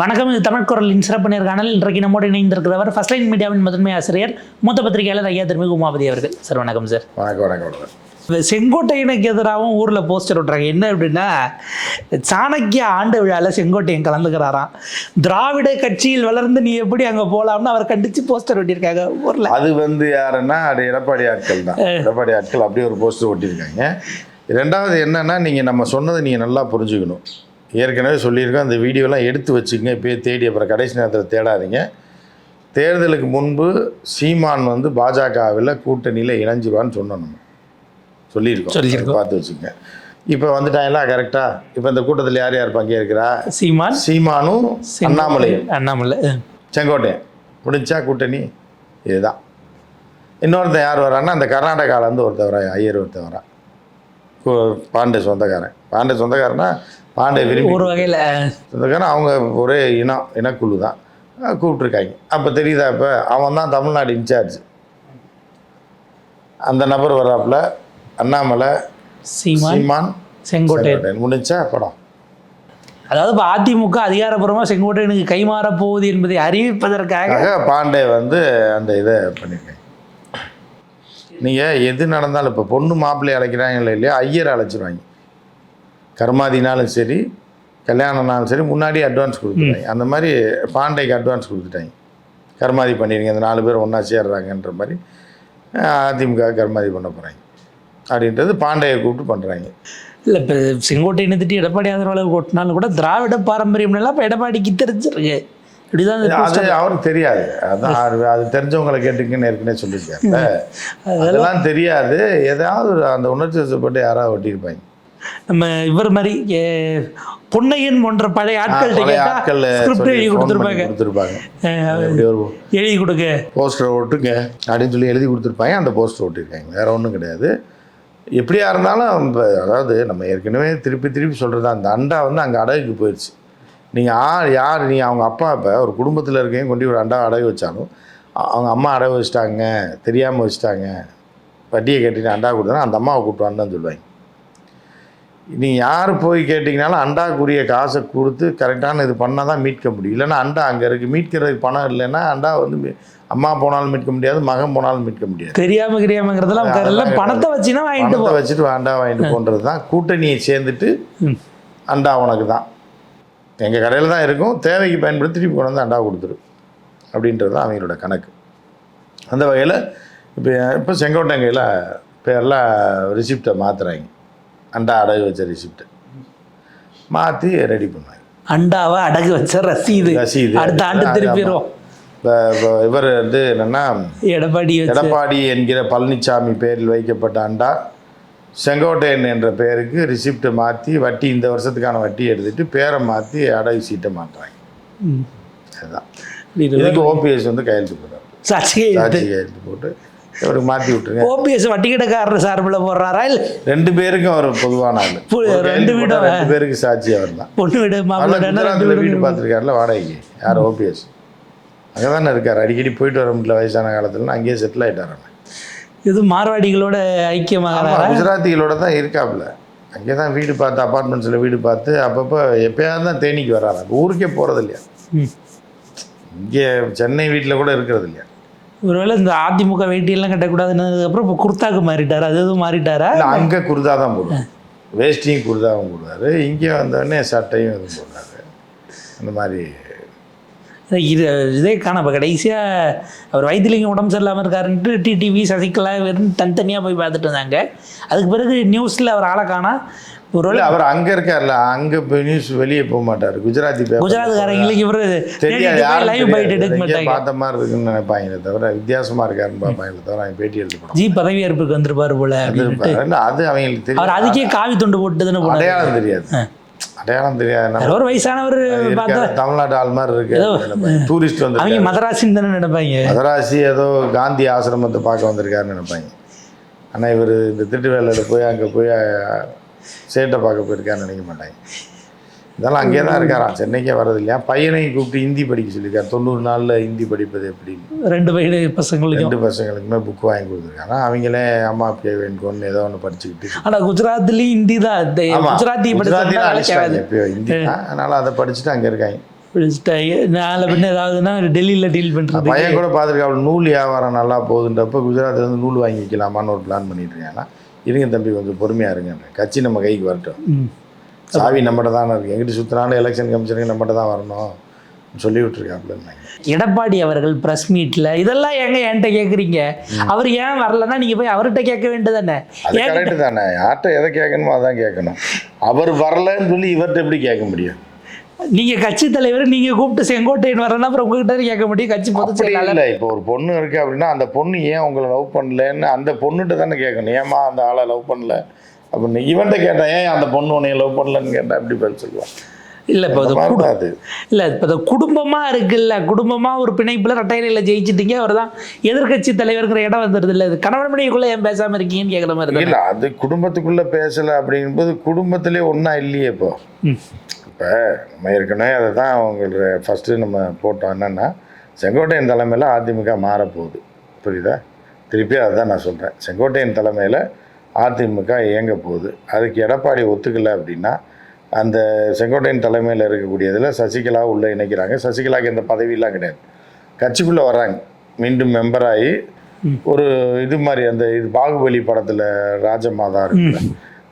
வணக்கம் இது தமிழ் குரலின் சிறப்பு நேர்காணல் இன்றைக்கு நம்மோடு இணைந்திருக்கிறவர் ஃபர்ஸ்ட் லைன் மீடியாவின் முதன்மை ஆசிரியர் மூத்த பத்திரிகையாளர் ஐயா திருமி உமாபதி அவர்கள். சார் வணக்கம் சார். வணக்கம் வணக்கம் செங்கோட்டையனுக்கு எதிராகவும் ஊரில் போஸ்டர் விட்றாங்க என்ன அப்படின்னா சாணக்கிய ஆண்டு விழாவில் செங்கோட்டையன் கலந்துக்கிறாராம். திராவிட கட்சியில் வளர்ந்து நீ எப்படி அங்கே போகலாம்னு அவர் கண்டித்து போஸ்டர் ஒட்டியிருக்காங்க ஊரில். அது வந்து யாருன்னா அது எடப்பாடி ஆட்கள் தான். எடப்பாடி ஆட்கள் அப்படியே ஒரு போஸ்டர் ஒட்டியிருக்காங்க. ரெண்டாவது என்னன்னா நீங்கள் நம்ம சொன்னதை நீங்கள் நல்லா புரிஞ்சுக்கணும். ஏற்கனவே சொல்லியிருக்கோம் அந்த வீடியோலாம் எடுத்து வச்சுக்கங்க. இப்போயே தேடி அப்புறம் கடைசி நேரத்தில் தேடாதீங்க. தேர்தலுக்கு முன்பு சீமான் வந்து பாஜகவில் கூட்டணியில் இணைஞ்சிருவான்னு சொன்னோம் நம்ம. சொல்லியிருக்கோம். சொல்லியிருக்கோம். பார்த்து வச்சுக்கங்க. இப்போ வந்துட்டாங்களா கரெக்டாக இப்போ இந்த கூட்டத்தில் யார் யார் பங்கேற்கிறா? சீமான். சீமானும் அண்ணாமலையும். அண்ணாமலை. செங்கோட்டையன். முடிஞ்சா கூட்டணி இதுதான். இன்னொருத்தன் யார் வரான்னா அந்த கர்நாடகாவிலேருந்து ஒருத்தன் வரா ஐயர் ஒருத்தன் வரா பாண்டே சொந்தக்காரன். பாண்டே சொந்தக்காரனா பாண்டே விரும்பி ஒரு வகையில். சொந்தக்காரன் அவங்க ஒரே இனம் இனக்குழு தான். கூப்பிட்ருக்காங்க அப்போ தெரியுதா இப்போ? அவன் தான் தமிழ்நாடு இன்சார்ஜ். அந்த நபர் வர்றாப்புல அண்ணாமலை சீமான் செங்கோட்டையன். செங்கோட்டையன். முடிஞ்சா படம். அதாவது இப்போ அதிமுக அதிகாரப்பூர்வமாக செங்கோட்டையனுக்கு கைமாறப் போகுது என்பதை அறிவிப்பதற்காக பாண்டே வந்து அந்த இதை பண்ணியிருக்கேன் நீங்கள் எது நடந்தாலும் இப்போ பொண்ணு மாப்பிள்ளை அழைக்கிறாங்களோ இல்லையா? ஐயர் அழைச்சிருவாங்க. கர்மாதினாலும் சரி கல்யாணம்னாலும் சரி முன்னாடி அட்வான்ஸ் கொடுத்துட்டாங்க. அந்த மாதிரி பாண்டேக்கு அட்வான்ஸ் கொடுத்துட்டாங்க. கர்மாதி பண்ணிடுங்க அந்த நாலு பேர் ஒன்றா சேர்றாங்கன்ற மாதிரி அதிமுக கர்மாதி பண்ண போகிறாங்க அப்படின்றது பாண்டையை கூப்பிட்டு பண்ணுறாங்க இல்லை இப்போ செங்கோட்டையனை திட்டி எடப்பாடி ஆதரவு கொட்டினாலும் கூட திராவிட பாரம்பரியம்லாம் இப்போ எடப்பாடிக்கு தெரிஞ்சிருக்கு. இப்படிதான் அது அவருக்கு தெரியாது. அதான் அது- அது தெரிஞ்சவங்களை கேட்டுக்குன்னு ஏற்கனவே சொல்லியிருக்காருல்ல. அதெல்லாம் தெரியாது. ஏதாவது அந்த உணர்ச்சி வசப்பட்டு யாராவது ஒட்டியிருப்பாங்க. நம்ம இவர் மாதிரி பொன்னையன் போன்ற பழைய ஆட்கள்கிட்ட ஆட்கள் ஸ்கிரிப்ட் சொல்லி எழுதி கொடுத்துருப்பாங்க. எழுதி கொடுக்க போஸ்டர் ஒட்டுங்க அப்படின்னு சொல்லி எழுதி கொடுத்துருப்பாங்க. அந்த போஸ்டர் ஒட்டியிருக்காங்க வேற ஒன்றும் கிடையாது. எப்படியா இருந்தாலும் அதாவது நம்ம ஏற்கனவே திருப்பி திருப்பி சொல்கிறது அந்த அண்டா வந்து அங்கே அடகுக்கு போயிடுச்சு நீங்கள் யார் யார் நீ அவங்க அப்பா இப்போ ஒரு குடும்பத்தில் இருக்கவங்க கொண்டு ஒரு அண்டா அடகு வச்சாலும் அவங்க அம்மா அடகு வச்சுட்டாங்க தெரியாமல் வச்சுட்டாங்க. வட்டியை கட்டிட்டு அண்டா கொடுத்தா அந்த அம்மாவை கூப்பிட்டு தான் சொல்லுவாங்க. நீ யார் போய் கேட்டிங்கனாலும் அண்டாக்குரிய காசை கொடுத்து கரெக்டான இது பண்ணால் தான் மீட்க முடியும். இல்லைன்னா அண்டா அங்கே இருக்குது மீட்கிறதுக்கு பணம் இல்லைன்னா அண்டா வந்து அம்மா போனாலும் மீட்க முடியாது மகன் போனாலும் மீட்க முடியாது. தெரியாம எல்லாம் பணத்தை வச்சுன்னா வாங்கிட்டு வச்சுட்டு அண்டா வாங்கிட்டு போன்றது தான். கூட்டணியை சேர்ந்துட்டு. அண்டா உனக்கு தான். எங்கள் கடையில் தான் இருக்கும். தேவைக்கு பயன்படுத்தி திருப்பி கொண்டு வந்து அண்டா கொடுத்துரு. அப்படின்றது தான் அவங்களோட கணக்கு. அந்த வகையில் இப்போ இப்போ செங்கோட்டைங்கையில் பேரில் ரிசிப்டை மாற்றுறாங்க அண்டா அடகு வச்ச ரிசிப்டை மாற்றி ரெடி பண்ணுவாங்க அண்டாவை அடகு வச்ச ரசீது. ரசீது. அடுத்த ஆண்டு திருப்பிடுவோம் இப்போ இவர் வந்து என்னென்னா எடப்பாடி எடப்பாடி என்கிற பழனிசாமி பேரில் வைக்கப்பட்ட அண்டா செங்கோட்டையன் என்ற பெயருக்கு ரிசிப்டை மாற்றி வட்டி இந்த வருஷத்துக்கான வட்டி எடுத்துட்டு பேரை மாற்றி அடகு சீட்டை மாட்டுறாங்க. அதுதான். இது இதுக்கு ஓபிஎஸ் வந்து கையெழுத்து போடுறாரு சாட்சி கையெழுத்து போட்டு இவருக்கு மாற்றி விட்டுருங்க. ஓபிஎஸ் வட்டிக்கடைக்காரர் சார்பில் போடுறாரா? இல்லை. ரெண்டு பேருக்கும் அவர் பொதுவான ஆள். ரெண்டு வீடும் ரெண்டு பேருக்கு சாட்சி அவர் தான் பொண்ணு வீடு மாப்பிள்ளை வீடு பார்த்துருக்காருல வாடகைக்கு. யார்? ஓபிஎஸ். அங்கே தானே இருக்கார். அடிக்கடி போயிட்டு வர முடியல வயசான காலத்துல. அங்கேயே செட்டில் ஆகிட்டார் இது மார்வாடிகளோட ஐக்கியமாகறாரா? குஜராத்திகளோட தான் இருக்காப்புல. அங்கே தான் வீடு பார்த்து அப்பார்ட்மெண்ட்ஸில் வீடு பார்த்து அப்பப்போ எப்பயாவது தான் தேனிக்கு வராரு. ஊருக்கே போகிறது இல்லையா ம். இங்கே சென்னை வீட்டில் கூட இருக்கிறது இல்லையா ஒருவேளை இந்த அதிமுக வேட்டியெல்லாம் கட்டக்கூடாதுன்னு அப்புறம் இப்போ குர்தாக்கு மாறிட்டாரா? அது எதுவும் மாறிட்டாரா? இல்லை அங்கே குர்தா தான் போடுவார். வேஷ்டியும் குர்தாவும் போடுவார். இங்கே வந்தோடனே சட்டையும் இதுவும் போடுறாரு அந்த மாதிரி. இது இதே காண இப்போ கடைசியாக அவர் வைத்திலிங்கம் உடம்பு சரியில்லாமல் இருக்காருன்ட்டு டிடிவி சசிகலா வெறும் தனித்தனியாக போய் பார்த்துட்டு இருந்தாங்க அதுக்கு பிறகு நியூஸில் அவர் ஆளை காணா இல்லை அவர் அங்கே இருக்கார்ல அங்கே போய் நியூஸ் வெளியே போக மாட்டார். குஜராத்தி பேப்பர் குஜராத்காரங்களுக்கு இவர் தெரியாது லைவ் பைட் எடுக்க மாட்டாங்க. பார்த்த மாதிரி இருக்குன்னு நினைப்பாங்களே தவிர வித்தியாசமாக இருக்காருன்னு பார்ப்பாங்களே தவிர அவங்க பேட்டி போட ஜி பதவியேற்புக்கு வந்திருப்பாரு போல. அது அவங்களுக்கு தெரியும் அவர் அதுக்கே காவி துண்டு போட்டு தானே அடையாளம் தெரியாது. அடையாளம் தெரியாது. ஒரு வயசானவர் தமிழ்நாட்டு ஆள் மாதிரி இருக்கு டூரிஸ்ட் வந்து அவங்க மதராசின்னு தானே நினைப்பாங்க. மதராசி ஏதோ காந்தி ஆசிரமத்தை பார்க்க வந்திருக்காருன்னு நினைப்பாங்க. ஆனால் இவர் இந்த திருட்டுவேலையில் போய் அங்கே போய் சேட்டை பார்க்க போயிருக்காருன்னு நினைக்க மாட்டாங்க. இதெல்லாம் அங்கேயே தான் இருக்காராம் சென்னைக்கே வர்றது இல்லையா? பையனையும் கூப்பிட்டு ஹிந்தி படிக்க சொல்லியிருக்காரு. தொண்ணூறு நாளில் ஹிந்தி படிப்பது எப்படின்னு ரெண்டு வயது பசங்களுக்கும். ரெண்டு பசங்களுக்குமே புக் வாங்கி கொடுத்துருக்காங்க. அவங்களே அம்மா அப்பே வேண்டுகோன்னு ஏதோ ஒன்று படிச்சுக்கிட்டு ஆனா குஜராத்லயும் ஹிந்தி தான். குஜராத்தி குஜராத்தில படிச்சா அழிச்சிட்டாங்க. எப்பயோ ஹிந்தி தான். அதனால அதை படிச்சுட்டு அங்கே இருக்காங்க. நாளை பின்ன ஏதாவதுன்னா டெல்லியில் டீல் பண்ணுறது பையன் கூட பார்த்துருக்கா அவள் நூல் வியாபாரம் நல்லா போகுதுன்றப்ப குஜராத்ல இருந்து நூல் வாங்கி வைக்கலாமான்னு ஒரு பிளான் பண்ணிட்டு இருக்காங்கன்னா இருங்க தம்பி கொஞ்சம் பொறுமையாக இருங்க. கட்சி நம்ம கைக்கு வரட்டும். சாவி நம்மகிட்ட தானே இருக்கு. எங்கிட்ட சுற்றினாலும் எலெக்ஷன் கமிஷனுக்கு நம்மகிட்ட தான் வரணும் சொல்லி விட்டுருக்காப்புல எடப்பாடி அவர்கள் ப்ரெஸ் மீட்டில் இதெல்லாம் ஏங்க என்கிட்ட கேட்குறீங்க அவர் ஏன் வரலன்னா நீங்கள் போய் அவர்கிட்ட கேட்க வேண்டியதானே அது ஏன் கரெக்டு தானே. யார்கிட்ட எதை கேட்கணுமோ அதான் கேட்கணும். அவர் வரலன்னு சொல்லி இவர்கிட்ட எப்படி கேட்க முடியும்? நீங்கள் கட்சி தலைவர் நீங்கள் கூப்பிட்டு செங்கோட்டையன் வரலன்னா அப்புறம் உங்ககிட்ட கேட்க முடியும். கட்சி பொதுச் அப்படி இல்லை. இப்போ ஒரு பொண்ணு இருக்கு அப்படின்னா அந்த பொண்ணு ஏன் உங்களை லவ் பண்ணலன்னு அந்த பொண்ணுகிட்ட தானே கேட்கணும். ஏமா அந்த ஆளை லவ் பண்ணல? அப்படின்னு இவன்கிட்ட கேட்டேன் ஏன் அந்த பொண்ணு உன்னைய லவ் பண்ணலன்னு கேட்டா? எப்படி பதில் சொல்லுவான் இல்லை இப்போ அது அந்த மாதிரி குடு- தான் அது இல்லை இப்போ அது குடும்பமாக இருக்குல்ல குடும்பமாக ஒரு பிணைப்பில் ரெட்டையில ஜெயிச்சிட்டீங்க அவர் தான் எதிர்கட்சி தலைவர்ங்கிற இடம் வந்துடுது இல்லை இது கணவன் மனைவிக்குள்ளே ஏன் பேசாமல் இருக்கீங்கன்னு கேட்குற மாதிரி இல்ல அது குடும்பத்துக்குள்ள பேசல அப்படிங்கும்போது குடும்பத்திலே ஒன்றா இல்லையே இப்போ. இப்போ நம்ம ஏற்கனவே அதை தான் அவங்கள ஃபஸ்ட்டு நம்ம போட்டோம். என்னென்னா செங்கோட்டையன் தலைமையில் அதிமுக மாறப்போகுது. புரியுதா? திருப்பி அதை தான் நான் சொல்கிறேன் செங்கோட்டையன் தலைமையில் அதிமுக இயங்க போகுது அதுக்கு எடப்பாடி ஒத்துக்கலை அப்படின்னா அந்த செங்கோட்டையன் தலைமையில் இருக்கக்கூடியதில் சசிகலா உள்ளே இணைக்கிறாங்க. சசிகலாவுக்கு எந்த பதவியெல்லாம் கிடையாது. கட்சிக்குள்ளே வர்றாங்க மீண்டும் மெம்பராகி ஒரு இது மாதிரி அந்த இது பாகுபலி படத்தில் ராஜமாதா இருக்குல்ல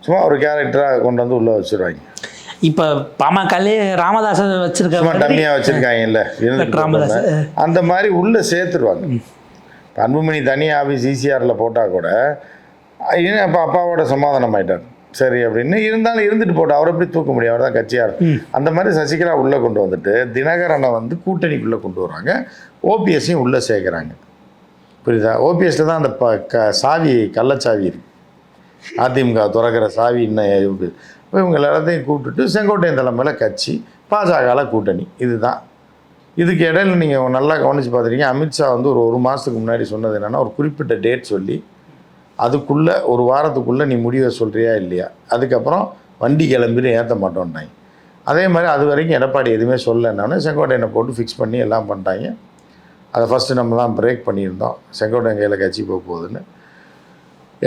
சும்மா ஒரு கேரக்டராக கொண்டு வந்து உள்ளே வச்சிருவாங்க. இப்போ பாமகலே ராமதாஸை சும்மா வச்சிருக்க டம்மியாக வச்சுருக்காங்கல்ல. ராமதாஸ் அந்த மாதிரி உள்ளே சேர்த்துருவாங்க. இப்ப அன்புமணி தனி ஆஃபீஸ் ஈசிஆரில் போட்டால் கூட ஏன்னா அப்போ அப்பாவோட சமாதானம் ஆயிட்டார். சரி அப்படின்னு இருந்தாலும் இருந்துட்டு போட்டு அவரை எப்படி தூக்க முடியும்? அவர் தான் கட்சியார் அந்த மாதிரி சசிகலா உள்ளே கொண்டு வந்துட்டு தினகரனை வந்து கூட்டணிக்குள்ளே கொண்டு வராங்க. ஓபிஎஸ்ஸையும் உள்ளே சேர்க்குறாங்க. புரியுதா? ஓபிஎஸ்ல தான் அந்த ப க சாவி கள்ளச்சாவி இருக்கு. அதிமுக திறக்கிற சாவி இன்னும் இருக்குது இப்போ இவங்க எல்லாத்தையும் கூப்பிட்டுட்டு செங்கோட்டையன் தலைமையில் கட்சி பாஜகவில் கூட்டணி. இதுதான். இதுக்கு இடையில நீங்கள் நல்லா கவனித்து பார்த்துருக்கீங்க. அமித்ஷா வந்து ஒரு ஒரு மாதத்துக்கு முன்னாடி சொன்னது என்னென்னா ஒரு குறிப்பிட்ட டேட் சொல்லி அதுக்குள்ளே ஒரு வாரத்துக்குள்ளே நீ முடிவை சொல்கிறியா இல்லையா? அதுக்கப்புறம் வண்டி கிளம்பிட்டு ஏற்ற மாட்டோம்னாங்க. அதே மாதிரி அது வரைக்கும் எடப்பாடி எதுவுமே சொல்லலைன்னொன்னே செங்கோட்டையனை போட்டு ஃபிக்ஸ் பண்ணி எல்லாம் பண்ணிட்டாங்க. அதை ஃபஸ்ட்டு நம்ம தான் பிரேக் பண்ணியிருந்தோம். செங்கோட்டையன் கையில் கட்சி போக போகுதுன்னு.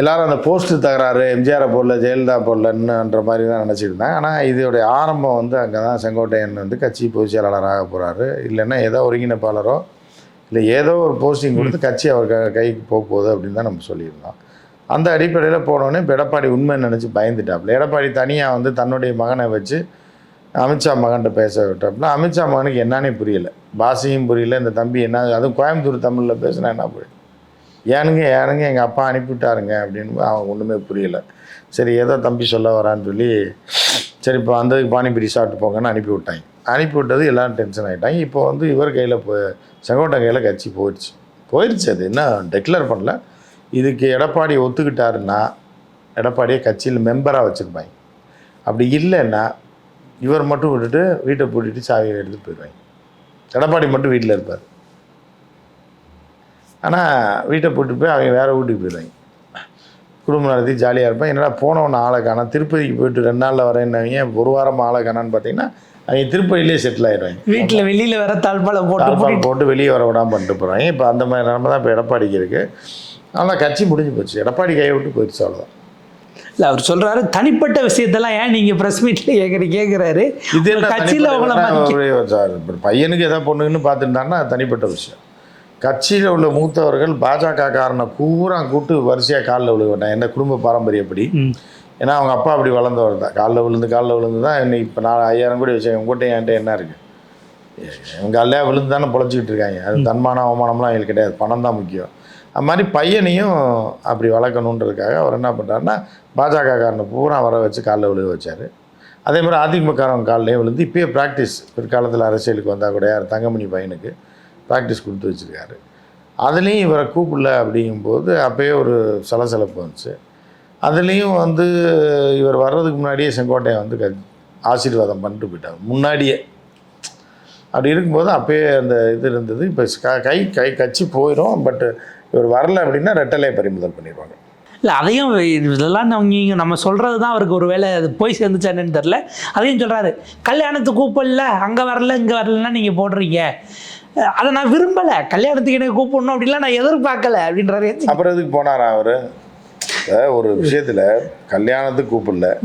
எல்லாரும் அந்த போஸ்ட்டு தகராறு எம்ஜிஆரை போடல ஜெயலலிதா போடலன்னுன்ற மாதிரி தான் நினச்சிருந்தாங்க. ஆனால் இதோடைய ஆரம்பம் வந்து அங்கே தான் செங்கோட்டையன் வந்து கட்சி பொதுச் செயலாளராக போகிறாரு இல்லைன்னா ஏதோ ஒருங்கிணைப்பாளரோ இல்லை ஏதோ ஒரு போஸ்டிங் கொடுத்து கட்சி அவர் க கைக்கு போக போகுது அப்படின்னு தான் நம்ம சொல்லியிருந்தோம். அந்த அடிப்படையில் போனோடனே இப்போ எடப்பாடி உண்மை நினச்சி பயந்துட்டாப்புல. எடப்பாடி தனியாக வந்து தன்னுடைய மகனை வச்சு அமித்ஷா மகன்கிட்ட பேச விட்டாப்புல. அமித்ஷா மகனுக்கு என்னன்னே புரியல. பாஷையும் புரியல. இந்த தம்பி என்ன அதுவும் கோயம்புத்தூர் தமிழில் பேசினா என்ன புரியல ஏனுங்க ஏனுங்க எங்கள் அப்பா அனுப்பிவிட்டாருங்க அப்படின்னு அவன் ஒன்றுமே புரியல. சரி ஏதோ தம்பி சொல்ல வரான்னு சொல்லி சரி இப்போ வந்ததுக்கு பானிபூரி சாப்பிட்டு போங்கன்னு அனுப்பி விட்டாங்க அனுப்பி விட்டது எல்லாம் டென்ஷன் ஆகிட்டாங்க இப்போ வந்து இவர் கையில் போ செங்கோட்டை கையில் கட்சி போயிடுச்சு. போயிடுச்சு அது என்ன டெக்ளேர் பண்ணல. இதுக்கு எடப்பாடி ஒத்துக்கிட்டாருன்னா எடப்பாடியை கட்சியில் மெம்பராக வச்சுருப்பாங்க. அப்படி இல்லைன்னா இவர் மட்டும் விட்டுட்டு வீட்டை பூட்டிட்டு சாவியை எடுத்துகிட்டு போயிடுவாங்க. எடப்பாடி மட்டும் வீட்டில் இருப்பார். ஆனால் வீட்டை பூட்டி போய் அவங்க வேறு வீட்டுக்கு போயிடுவாங்க. குடும்பம் நடத்தி ஜாலியாக இருப்பேன் என்னடா போனவன் ஆளை காணோம். திருப்பதிக்கு போயிட்டு ரெண்டு நாளில் வரேன்னு ஒரு வாரம் ஆளை காணான்னு பார்த்தீங்கன்னா அவங்க திருப்பதியிலே செட்டில் ஆயிடுவாங்க வீட்டில் வெளியில் வேற தாழ்பாலை போட்டு தாழ்பால் போட்டு வெளியே வர விடாமல் பண்ணிட்டு போகிறாங்க இப்போ அந்த மாதிரி நிலமை தான் இப்போ எடப்பாடிக்கு இருக்குது ஆனால் கட்சி முடிஞ்சு போச்சு. எடப்பாடி கையை விட்டு போயிடுச்சு அவ்வளோதான் இல்லை அவர் சொல்றாரு தனிப்பட்ட விஷயத்தெல்லாம் ஏன் நீங்கள் ப்ரெஸ் மீட்டில் கேட்குற கேட்குறாரு இது கட்சியில் அவங்கள பையனுக்கு எதாவது பொண்ணுன்னு அது தனிப்பட்ட விஷயம். கட்சியில் உள்ள மூத்தவர்கள் பாஜக காரனை பூரா கூட்டு வரிசையாக காலில் மாட்டாங்க என்ன குடும்ப பாரம்பரியப்படி. ஏன்னா அவங்க அப்பா அப்படி வளர்ந்தவர் தான். காலில் விழுந்து காலில் விழுந்து தான் இன்னைக்கு இப்போ நான் ஐயாயிரம் கோடி வச்சேன். உங்கள்கிட்ட என்கிட்ட என்ன இருக்குது எங்கள் அல்லையா விழுந்து தானே பொழைச்சிக்கிட்டு இருக்காங்க. அது தன்மானம் அவமானம்லாம் எங்களுக்கு கிடையாது. பணம் தான் முக்கியம். அது மாதிரி பையனையும் அப்படி வளர்க்கணுன்றதுக்காக அவர் என்ன பண்ணுறாருன்னா பாஜக காரனை பூரா வர வச்சு காலில் விழுக வச்சார். அதே மாதிரி அதிமுககாரன் காலிலையும் விழுந்து இப்பயே ப்ராக்டிஸ் பிற்காலத்தில் அரசியலுக்கு வந்தால் கூட யார்? தங்கமணி பையனுக்கு ப்ராக்டிஸ் கொடுத்து வச்சுருக்காரு. அதுலேயும் இவரை கூப்பிடல அப்படிங்கும்போது அப்பயே ஒரு சலசலப்பு வந்துச்சு. அதுலேயும் வந்து இவர் வர்றதுக்கு முன்னாடியே செங்கோட்டையன் வந்து க ஆசீர்வாதம் பண்ணிட்டு போயிட்டார். முன்னாடியே. அப்படி இருக்கும்போது அப்பயே அந்த இது இருந்தது. இப்போ கை கை கட்சி போயிடும் பட் இவர் வரல அப்படின்னா ரெட்டலை பறிமுதல் பண்ணிடுவாங்க. இல்லை அதையும் இதெல்லாம் நீங்கள் நம்ம சொல்கிறது தான் அவருக்கு ஒரு வேளை அது போய் சேர்ந்துச்சானு தெரில அதையும் சொல்கிறாரு கல்யாணத்துக்கு கூப்பிடல. அங்கே வரல இங்கே வரலன்னா நீங்கள் போடுறீங்க. அதை நான் விரும்பலை. கல்யாணத்துக்கு எனக்கு கூப்பிடணும் அப்படின்லாம் நான் எதிர்பார்க்கல. அப்படின்றாரு. அப்புறம் எதுக்கு போனாரா அவர்? ஒரு விஷயத்தில் கல்யாணத்துக்கு கூப்பிடல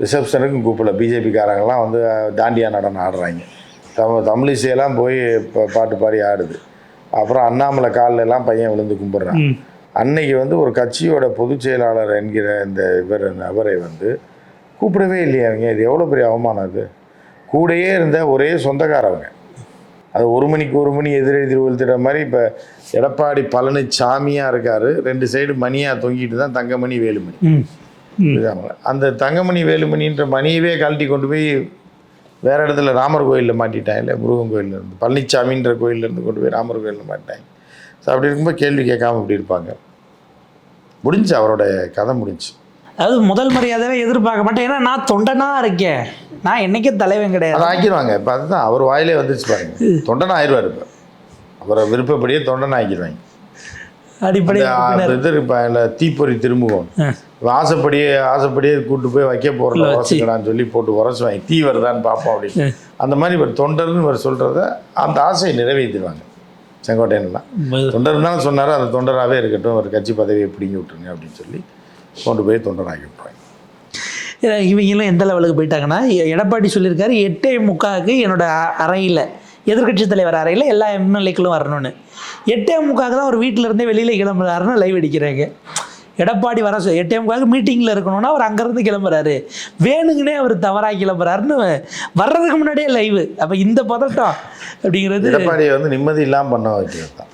ரிசப்ஷனுக்கும் கூப்பிடல பிஜேபிக்காரங்கெல்லாம் வந்து தாண்டியா நடனம் ஆடுறாங்க. தமிழ் தமிழிசையெல்லாம் போய் பா- பாட்டு பாடி ஆடுது. அப்புறம் அண்ணாமலை கால்ல எல்லாம் பையன் விழுந்து கும்பிட்றான். அன்னைக்கு வந்து ஒரு கட்சியோட பொதுச் செயலாளர் என்கிற இந்த இவர் நபரை வந்து கூப்பிடவே இல்லையா அவங்க. இது எவ்வளோ பெரிய அவமானம் அது? கூடயே இருந்த ஒரே சொந்தக்காரவங்க. அது ஒரு மணிக்கு ஒரு மணி எதிரெதிர் திருவள்ளுற மாதிரி இப்போ எடப்பாடி பழனிசாமியாக இருக்கார். ரெண்டு சைடு மணியாக தொங்கிட்டு தான் தங்கமணி வேலுமணி? அந்த தங்கமணி வேலுமணின்ற மணியவே கழட்டி கொண்டு போய் வேற இடத்துல ராமர் கோயிலில் மாட்டிட்டாங்க. இல்லை முருகன் கோயில்ல இருந்து பழனிசாமின்ற கோயில்ல இருந்து கொண்டு போய் ராமர் கோயிலில் மாட்டிட்டாங்க. ஸோ அப்படி இருக்கும்போது கேள்வி கேட்காம இப்படி இருப்பாங்க. முடிஞ்சு அவரோட கதை முடிஞ்சு. அதாவது முதல் மரியாதையை எதிர்பார்க்க மாட்டேன். ஏன்னா நான் தொண்டனா இருக்கேன். நான் என்னைக்கே தலைவன் கிடையாது. அதை ஆக்கிடுவாங்க இப்போ அதுதான் அவர் வாயிலே வந்துச்சு பாருங்க. தொண்டன் ஆயிடுவார் இப்போ. அவரை விருப்பப்படியே தொண்டன் ஆக்கிடுவாங்க அடிப்படை அந்த இது இருப்பா இல்லை தீப்பொறி திருமுகம். இவன் ஆசைப்படியே ஆசைப்படியே கூட்டு போய் வைக்க போகிறல. உரசுக்கடான்னு சொல்லி போட்டு உரசுவாங்க. தீ வருதான்னு பார்ப்போம் அப்படின்னு. அந்த மாதிரி இவர் தொண்டர்னு இவர் சொல்கிறத அந்த ஆசையை நிறைவேற்றிடுவாங்க. செங்கோட்டையன்லாம். தொண்டர் தானே சொன்னார் அந்த தொண்டராகவே இருக்கட்டும் ஒரு கட்சி பதவியை பிடிங்கி விட்டுருங்க அப்படின்னு சொல்லி கொண்டு போய் தொண்டராக்கி விட்டுருவாங்க ஏன்னா இவங்களும் எந்த லெவலுக்கு போயிட்டாங்கன்னா எடப்பாடி சொல்லியிருக்காரு எட்டே முக்காவுக்கு என்னோட அறையில் எதிர்க்கட்சி தலைவர் அறையில் எல்லா எம்எல்ஏக்களும் வரணும்னு. எட்டே முக்காவுக்கு தான் அவர் வீட்டில் இருந்தே வெளியில் கிளம்புறாருன்னு லைவ் அடிக்கிறாங்க. எடப்பாடி வர சொ- எட்டே முக்காவுக்கு மீட்டிங்கில் இருக்கணும்னா அவர் அங்கேருந்து கிளம்புறாரு. வேணுங்கனே அவர் தவறாக கிளம்புறாருன்னு வர்றதுக்கு முன்னாடியே லைவ். அப்போ இந்த பதட்டம் அப்படிங்கிறது எடப்பாடியை வந்து நிம்மதி இல்லாமல் பண்ண வைக்கிறது தான்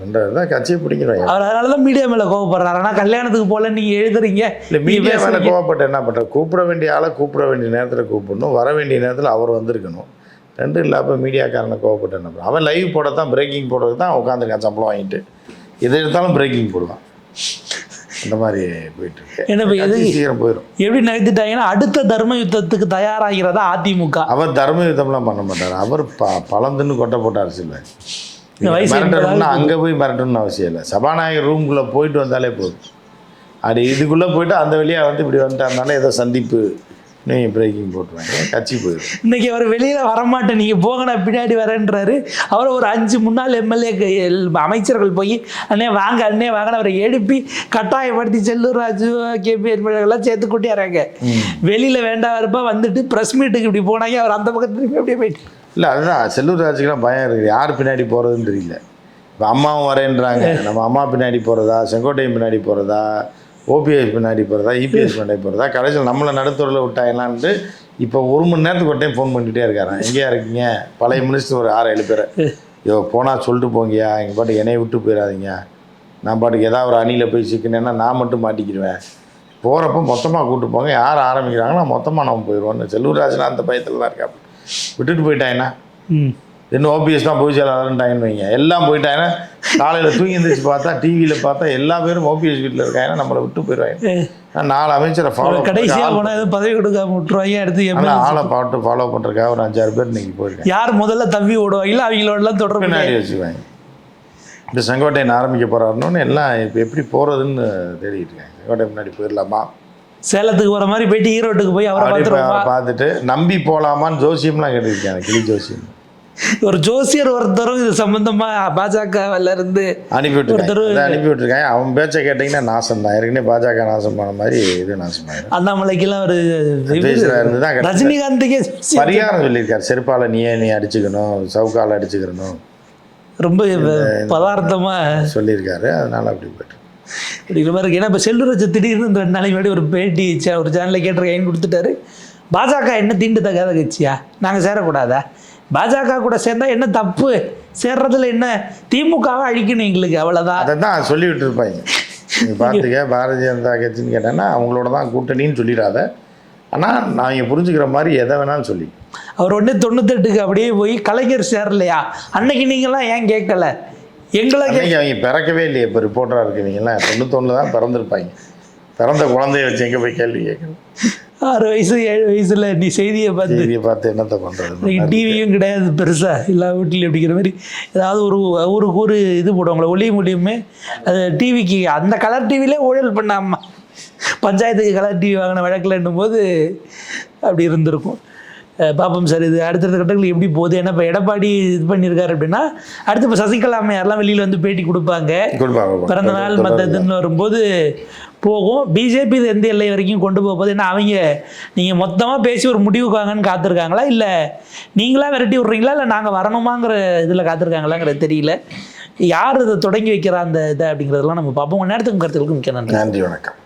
பண்ணுறது தான் கட்சியை பிடிக்கிறாங்க அவர் அதனால தான் மீடியா மேலே கோவப்படுறாரு. ஆனால் கல்யாணத்துக்கு போல நீங்கள் எழுதுறீங்க. இல்லை மீடியா மேலே. கோவப்பட்டு என்ன பண்ணுற கூப்பிட வேண்டிய ஆளை கூப்பிட வேண்டிய நேரத்தில் கூப்பிடணும். வர வேண்டிய நேரத்தில் அவர் வந்திருக்கணும். ரெண்டும் இல்லாம மீடியாக்காரனை கோவப்பட்டு என்ன அவன் லைவ் போட தான் பிரேக்கிங் போடுறது தான் உட்காந்துருக்கான் சம்பளம் வாங்கிட்டு. எது எடுத்தாலும் பிரேக்கிங் போடுவான். இந்த மாதிரி போயிட்டு இருக்கு. என்ன கட்சி சீக்கிரம் போயிடும் எப்படி நகர்த்திட்டாங்கன்னா அடுத்த தர்ம யுத்தத்துக்கு தயாராகிறதா அதிமுக. அவர் தர்ம யுத்தம்லாம் பண்ண மாட்டார். அவர் ப பழந்துன்னு கொட்டை போட்ட அரசியல் இந்த வயசு மிரட்டணும்னா அங்கே போய் மிரட்டணும்னு அவசியம் இல்லை. சபாநாயகர் ரூம்குள்ளே போயிட்டு வந்தாலே போதும். அப்படி இதுக்குள்ளே போயிட்டு அந்த வழியாக வந்து இப்படி வந்துட்டாருனால ஏதோ சந்திப்பு நீங்கள் பிரேக்கிங் போட்டுருவாங்க. கட்சி போயிடும். இன்னைக்கு அவர் வெளியில வரமாட்டேன். நீங்க போங்க நான் பின்னாடி வரேன்றாரு. அவர் ஒரு அஞ்சு முன்னாள் எம்எல்ஏ அமைச்சர்கள் போய் அண்ணே வாங்க அண்ணே வாங்க அவரை எழுப்பி கட்டாயப்படுத்தி செல்லூர் ராஜு கேபி எல்லாம் சேர்த்து கூட்டியாராங்க. வெளியில வேண்டாம் இருப்பா வந்துட்டு ப்ரெஸ் மீட்டுக்கு இப்படி போனாங்க. அவர் அந்த பக்கத்து திரும்பி அப்படியே போயிட்டு இல்லை அதுதான். செல்லூர் ராஜுக்கெல்லாம் பயம் இருக்குது. யார் பின்னாடி போகிறதுன்னு தெரியல. இப்போ அம்மாவும் வரேன்றாங்க. நம்ம அம்மா பின்னாடி போகிறதா செங்கோட்டையன் பின்னாடி போகிறதா ஓபிஎஸ் பின்னாடி போகிறதா இபிஎஸ் பின்னாடி போகிறதா கடைசியில் நம்மளை நடுத்தூரில் விட்டாங்களான்ட்டு இப்போ ஒரு மணி நேரத்துக்கு ஒரு டைம் ஃபோன் பண்ணிகிட்டே இருக்காரான் எங்கேயா இருக்கீங்க? பழைய மினிஸ்டர் ஒரு ஆறு ஏழு பேர் ஐயோ போனால் சொல்லிட்டு போங்கய்யா. எங்கள் பாட்டுக்கு என்னைய விட்டு போயிடாதீங்க நான் பாட்டுக்கு ஏதாவது ஒரு அணியில் போய் சிக்கினேன்னா நான் மட்டும் மாட்டிக்கிடுவேன் போகிறப்ப மொத்தமாக கூப்பிட்டு போங்க. யார் ஆரம்பிக்கிறாங்களோ மொத்தமாக நம்ம போயிடுவோன்னு செல்லூர் ராஜனா அந்த பயத்தில் தான் இருக்காப்புல விட்டுட்டு போயிட்டாங்கன்னா இன்னும் ஓபிஎஸ் தான் பொதுச் செயலாளர்ன்ட்டாங்கன்னு வைங்க. எல்லாம் போயிட்டாங்கன்னா காலையில் தூங்கி எந்திரிச்சு பார்த்தா டிவியில் பார்த்தா எல்லா பேரும் ஓபிஎஸ் வீட்டில் இருக்காங்கன்னா நம்மளை விட்டு போயிடுவாங்க நாலு அமைச்சரை ஃபாலோ கடைசியா போனா எதுவும் பதவி கொடுக்காம விட்டுருவாங்க அடுத்து ஆனால். ஆளை பாட்டு ஃபாலோ பண்ணுறதுக்காக ஒரு அஞ்சாறு பேர் இன்னைக்கு போயிருக்காங்க. யார் முதல்ல தவ்வி ஓடுவாங்களோ அவங்களோடலாம் தொடர்பு பின்னாடி வச்சுக்குவாங்க இந்த செங்கோட்டையன் ஆரம்பிக்க போகிறாருன்னு எல்லாம் இப்போ எப்படி போகிறதுன்னு தேடிட்டு இருக்காங்க. செங்கோட்டையன் முன்னாடி போயிடலாமா? சேலத்துக்கு போற மாதிரி போயிட்டு ஈரோட்டுக்கு போய் அவரை பார்த்துருவோமா? பார்த்துட்டு நம்பி போகலாமான்னு ஜோசியம்லாம் கேட்டுருக்காங்க கிளி ஜோசியம். ஒரு ஜோசியர் ஒருத்தரும் இது சம்பந்தமா பாஜகவில் இருந்து அனுப்பி விட்டுருக்காங்க. ஒருத்தர் அதை அனுப்பி விட்டுருக்காங்க. அவன் பேச்சை கேட்டிங்கன்னா நாசம் தான். ஏற்கனவே பாஜக நாசம் பண்ண மாதிரி இது நாசமாயிரும் அண்ணாமலைக்கெல்லாம் ஒரு இருந்து தான். ரஜினிகாந்துக்கே பரிகாரம் சொல்லியிருக்காரு. செருப்பால நீயே நீ அடிச்சுக்கணும்? சவுக்கால அடிச்சுக்கணும். ரொம்ப பதார்த்தமா சொல்லியிருக்காரு. அதனால அப்படி போயிட்டு அப்படிங்கிற மாதிரி இருக்கு. ஏன்னா இப்போ செல்வராஜ் திடீர்னு இந்த ரெண்டு நாளைக்கு முன்னாடி ஒரு பேட்டி ஒரு சேனலில் கேட்டிருக்கேன் கொடுத்துட்டாரு. பாஜக என்ன தீண்டு தகாத கட்சியா? நாங்கள் சேரக்கூடாதா? பாஜக கூட சேர்ந்தா என்ன தப்பு? சேர்றதுல என்ன திமுகவை அழிக்கணும் எங்களுக்கு அவ்வளோதான் அதை தான் சொல்லி விட்டுருப்பாங்க நீ பார்த்துக்க பாரதிய ஜனதா கட்சின்னு கேட்டேன்னா அவங்களோட தான் கூட்டணின்னு சொல்லிடாத. ஆனால் நான் இங்கே புரிஞ்சுக்கிற மாதிரி எதை வேணாலும் சொல்லி. அவர் ஒன்று தொண்ணூத்தெட்டுக்கு அப்படியே போய் கலைஞர் சேரலையா? அன்னைக்கு நீங்களாம் ஏன் கேட்கல? எங்களை கே- அன்னைக்கு அவங்க பிறக்கவே இல்லையே இப்போ ரிப்போர்ட்டராக இருக்கீங்களா தொண்ணூத்தொன்று தான் பிறந்திருப்பாங்க. பிறந்த குழந்தைய வச்சு எங்கே போய் கேள்வி கேட்கணும்? ஆறு வயசு ஏழு வயசுல நீ செய்தியை பார்த்து செய்தியை பார்த்து என்னத்தை பண்ணுறது டிவியும் கிடையாது பெருசா. எல்லா வீட்லையும் அப்படிங்கிற மாதிரி ஏதாவது ஒரு ஊருக்கு ஒரு இது போடுவாங்களே ஒளி முடியுமே அது டிவிக்கு அந்த கலர் டிவிலே ஊழல் பண்ணாமா பஞ்சாயத்துக்கு கலர் டிவி வாங்கின வழக்கில்ன்னும் போது அப்படி இருந்திருக்கும். பார்ப்போம் சார் இது அடுத்தடுத்த கட்டங்கள் எப்படி போகுது? ஏன்னா இப்போ எடப்பாடி இது பண்ணியிருக்காரு அப்படின்னா அடுத்து இப்போ சசிகலா அம்மையார்லாம் வெளியில் வந்து பேட்டி கொடுப்பாங்க? பிறந்த நாள் மற்ற இதுன்னு வரும்போது போகும். பிஜேபி இது எந்த எல்லை வரைக்கும் கொண்டு போக போகுது? ஏன்னா அவங்க நீங்கள் மொத்தமாக பேசி ஒரு முடிவுக்கு வாங்கன்னு காத்திருக்காங்களா? இல்லை நீங்களா விரட்டி விட்றீங்களா? இல்லை நாங்கள் வரணுமாங்கிற இதில் காத்திருக்காங்களாங்கிறது தெரியல. யார் இதை தொடங்கி வைக்கிறா அந்த இதை அப்படிங்கிறதெல்லாம் நம்ம பார்ப்போம். நேரத்துக்கு கருத்துக்களுக்கு மிக்க நன்றி. நன்றி வணக்கம்.